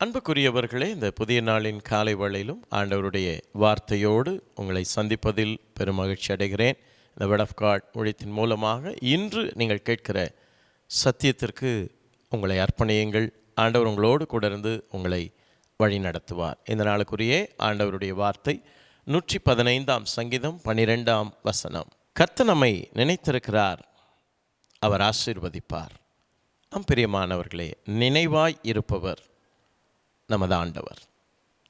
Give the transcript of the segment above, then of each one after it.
அன்புக்குரியவர்களே இந்த புதிய நாளின் காலை வேளையிலும் ஆண்டவருடைய வார்த்தையோடு உங்களை சந்திப்பதில் பெரும் மகிழ்ச்சி அடைகிறேன். இந்த வெட் ஆஃப் காட் ஊழியத்தின் மூலமாக இன்று நீங்கள் கேட்கிற சத்தியத்திற்கு உங்களை அர்ப்பணியுங்கள். ஆண்டவர் உங்களோடு கூட இருந்து உங்களை வழி நடத்துவார். இந்த நாளுக்குரிய ஆண்டவருடைய வார்த்தை நூற்றி பதினைந்தாம் சங்கீதம் பன்னிரெண்டாம் வசனம். கர்த்தர் நம்மை நினைத்திருக்கிறார் அவர் ஆசீர்வதிப்பார். அம்பிரியமானவர்களே நினைவாய் இருப்பவர் நமது ஆண்டவர்.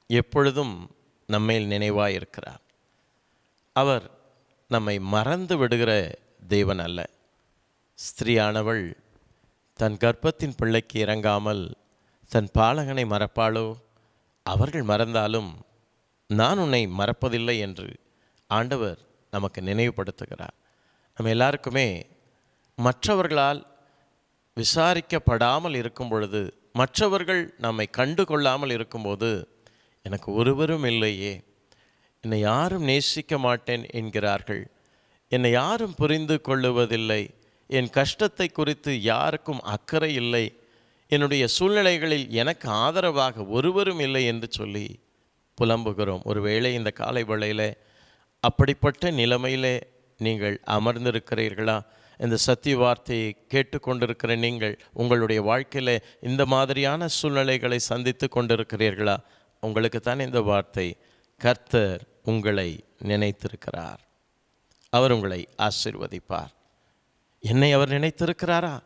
எப்பொழுதும் நம்மேல் நினைவாய் இருக்கிறார் அவர் நம்மை மறந்து விடுகிற தேவன் அல்ல. ஸ்திரீயானவள் தன் கர்ப்பத்தின் பிள்ளைக்கு இறங்காமல் தன் பாலகனை மறப்பாளோ? அவர்கள் மறந்தாலும் நான் உன்னை மறப்பதில்லை என்று ஆண்டவர் நமக்கு நினைவுபடுத்துகிறார். நம்ம எல்லாருக்குமே மற்றவர்களால் விசாரிக்கப்படாமல் இருக்கும் பொழுது மற்றவர்கள் நம்மை கண்டு கொள்ளாமல் இருக்கும்போது எனக்கு ஒருவரும் இல்லையே. என்னை யாரும் நேசிக்க மாட்டேன் என்கிறார்கள். என்னை யாரும் புரிந்து கொள்ளுவதில்லை. என் கஷ்டத்தை குறித்து யாருக்கும் அக்கறை இல்லை. என்னுடைய சூழ்நிலைகளில் எனக்கு ஆதரவாக ஒருவரும் இல்லை என்று சொல்லி புலம்புகிறோம். ஒருவேளை இந்த காலை வேளையில் அப்படிப்பட்ட நிலைமையிலே நீங்கள் அமர்ந்திருக்கிறீர்களா? இந்த சத்திய வார்த்தையை கேட்டுக்கொண்டிருக்கிற நீங்கள் உங்களுடைய வாழ்க்கையில் இந்த மாதிரியான சூழ்நிலைகளை சந்தித்து கொண்டிருக்கிறீர்களா? உங்களுக்கு தான் இந்த வார்த்தை கர்த்தர் உங்களை நினைத்திருக்கிறார். அவர் உங்களை ஆசிர்வதிப்பார். என்னை அவர் நினைத்திருக்கிறாரா?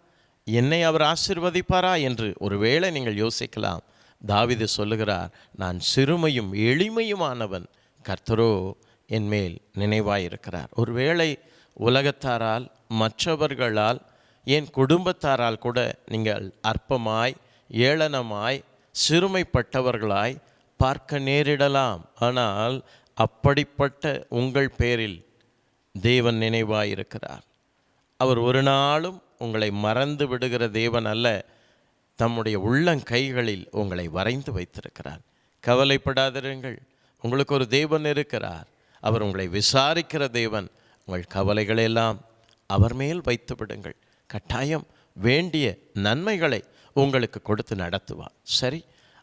என்னை அவர் ஆசிர்வதிப்பாரா என்று ஒருவேளை நீங்கள் யோசிக்கலாம். தாவிது சொல்லுகிறார் நான் சிறுமையும் எளிமையுமானவன். கர்த்தரோ என்மேல் நினைவாயிருக்கிறார். ஒருவேளை உலகத்தாரால் மற்றவர்களால் என் குடும்பத்தாரால் கூட நீங்கள் அற்பமாய் ஏளனமாய் சிறுமைப்பட்டவர்களாய் பார்க்க நேரிடலாம். ஆனால் அப்படிப்பட்ட உங்கள் பேரில் தேவன் நினைவாயிருக்கிறார். அவர் ஒரு நாளும் உங்களை மறந்து விடுகிற தேவன் அல்ல. தம்முடைய உள்ளங்கைகளில் உங்களை வரைந்து வைத்திருக்கிறார். கவலைப்படாதிருங்கள். உங்களுக்கு ஒரு தேவன் இருக்கிறார். அவர் உங்களை விசாரிக்கிற தேவன். உங்கள் கவலைகளெல்லாம் அவர் மேல் வைத்து விடுங்கள் கட்டாயம் வேண்டிய நன்மைகளை உங்களுக்கு கொடுத்து நடத்துவார். சரி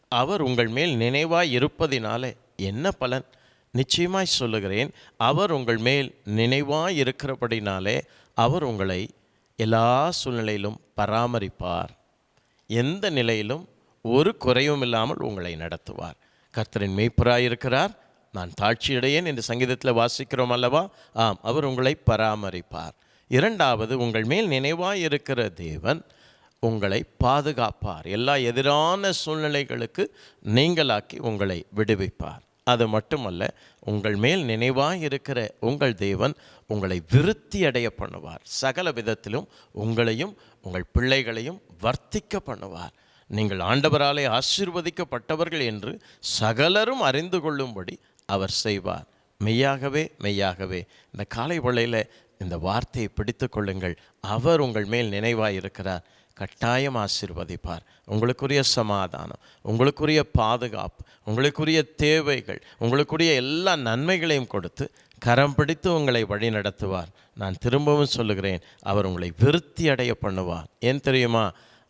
அவர் உங்கள் மேல் நினைவாய் இருப்பதினாலே என்ன பலன்? நிச்சயமாய் சொல்லுகிறேன் அவர் உங்கள் மேல் நினைவாய் இருக்கிறபடினாலே அவர் உங்களை எல்லா சூழ்நிலையிலும் பராமரிப்பார். எந்த நிலையிலும் ஒரு குறையும் இல்லாமல் உங்களை நடத்துவார். கர்த்தரின் மெய்ப்பராயிருக்கிறார் இருக்கிறார். நான் தாழ்ச்சியடையேன் என்று சங்கீதத்தில் வாசிக்கிறோம் அல்லவா? ஆம் அவர் உங்களை பராமரிப்பார். இரண்டாவது உங்கள் மேல் நினைவாய் இருக்கிற தேவன் உங்களை பாதுகாப்பார். எல்லா எதிரான சூழ்நிலைகளுக்கு நீங்களாக்கி உங்களை விடுவிப்பார். அது மட்டுமல்ல உங்கள் மேல் நினைவாய் இருக்கிற உங்கள் தேவன் உங்களை விருத்தி அடைய பண்ணுவார். சகல விதத்திலும் உங்களையும் உங்கள் பிள்ளைகளையும் வர்த்திக்க பண்ணுவார். நீங்கள் ஆண்டவராலே ஆசீர்வதிக்கப்பட்டவர்கள் என்று சகலரும் அறிந்து கொள்ளும்படி அவர் செய்வார். மெய்யாகவே மெய்யாகவே. இந்த காலை வேளையில் இந்த வார்த்தையை பிடித்து கொள்ளுங்கள். அவர் உங்கள் மேல் நினைவாக இருக்கிறார். கட்டாயம் ஆசீர்வதிப்பார். உங்களுக்குரிய சமாதானம் உங்களுக்குரிய பாதுகாப்பு உங்களுக்குரிய தேவைகள் உங்களுக்குரிய எல்லா நன்மைகளையும் கொடுத்து கரம் பிடித்து உங்களை வழி நடத்துவார். நான் திரும்பவும் சொல்லுகிறேன் அவர் உங்களை விருத்தி அடைய பண்ணுவார். ஏன் தெரியுமா?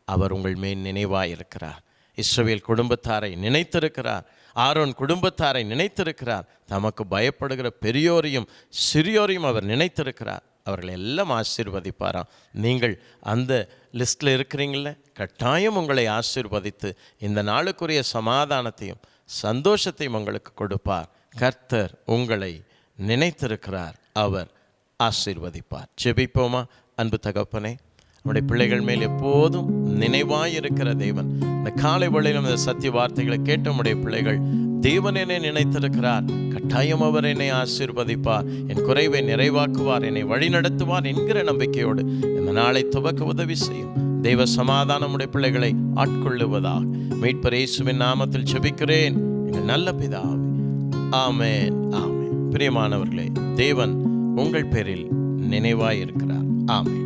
அவர் உங்கள் மேல் நினைவாக இருக்கிறார். இஸ்ரவேல் குடும்பத்தாரை நினைத்திருக்கிறார். ஆரோன் குடும்பத்தாரை நினைத்திருக்கிறார். தமக்கு பயப்படுகிற பெரியோரையும் சிறியோரையும் அவர் நினைத்திருக்கிறார். அவர்கள் எல்லாம் ஆசீர்வதிப்பாராம். நீங்கள் அந்த லிஸ்ட்டில் இருக்கிறீங்கள கட்டாயம் உங்களை ஆசீர்வதித்து இந்த நாளுக்குரிய சமாதானத்தையும் சந்தோஷத்தையும் உங்களுக்கு கொடுப்பார். கர்த்தர் உங்களை நினைத்திருக்கிறார். அவர் ஆசீர்வதிப்பார். ஜெபிப்போமா? அன்பு தகப்பனே நம்முடைய பிள்ளைகள் மேல் எப்போதும் நினைவாய் இருக்கிற தேவன். இந்த காலை வேளையிலும் இந்த சத்திய வார்த்தைகளை கேட்ட நம்முடைய பிள்ளைகள் தேவன் என்னை நினைத்திருக்கிறார் கட்டாயம் அவர் என்னை ஆசீர்வதிப்பார் என் குறைவை நிறைவாக்குவார் என்னை வழிநடத்துவார் என்கிற நம்பிக்கையோடு இந்த நாளை துவக்க உதவி செய்யும் தெய்வ சமாதானம் உடைய பிள்ளைகளை ஆட்கொள்ளுவதாக. மீட்பர் இயேசுவின் நாமத்தில் செபிக்கிறேன் எங்கள் நல்ல பிதாவே ஆமேன் ஆமேன். பிரியமானவர்களே தேவன் உங்கள் பேரில் நினைவாயிருக்கிறார். ஆமேன்.